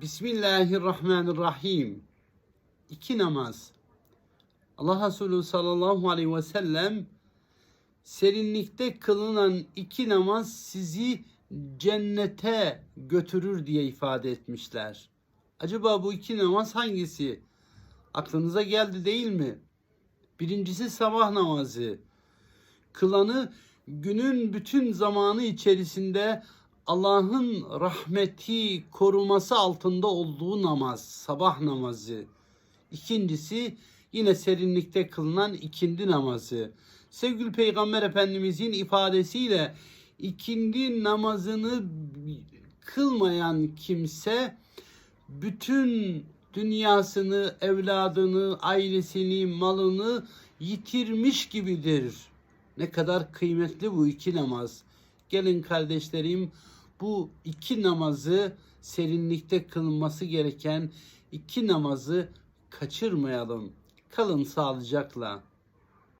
Bismillahirrahmanirrahim. İki namaz. Allah Resulü sallallahu aleyhi ve sellem serinlikte kılınan iki namaz sizi cennete götürür diye ifade etmişler. Acaba bu iki namaz hangisi? Aklınıza geldi değil mi? Birincisi sabah namazı. Kılanı günün bütün zamanı içerisinde Allah'ın rahmeti, koruması altında olduğu namaz, sabah namazı. İkincisi yine serinlikte kılınan ikindi namazı. Sevgili Peygamber Efendimizin ifadesiyle ikindi namazını kılmayan kimse bütün dünyasını, evladını, ailesini, malını yitirmiş gibidir. Ne kadar kıymetli bu iki namaz. Gelin kardeşlerim bu iki namazı serinlikte kılınması gereken iki namazı kaçırmayalım. Kalın sağlıcakla.